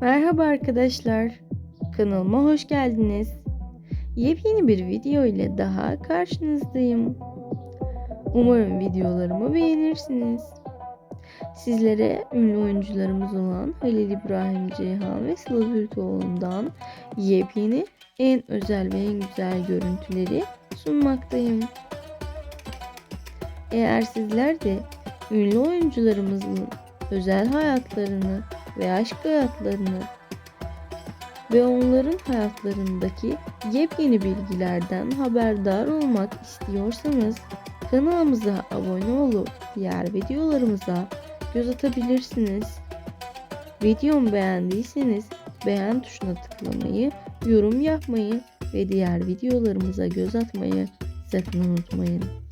Merhaba arkadaşlar. Kanalıma hoş geldiniz. Yepyeni bir video ile daha karşınızdayım. Umarım videolarımı beğenirsiniz. Sizlere ünlü oyuncularımız olan Halil İbrahim Ceyhan ve Sıla Türkoğlu'ndan yepyeni en özel ve en güzel görüntüleri sunmaktayım. Eğer sizler de ünlü oyuncularımızın özel hayatlarını ve aşk hayatlarını ve onların hayatlarındaki yepyeni bilgilerden haberdar olmak istiyorsanız kanalımıza abone olup diğer videolarımıza göz atabilirsiniz. Videomu beğendiyseniz beğen tuşuna tıklamayı, yorum yapmayı ve diğer videolarımıza göz atmayı sakın unutmayın.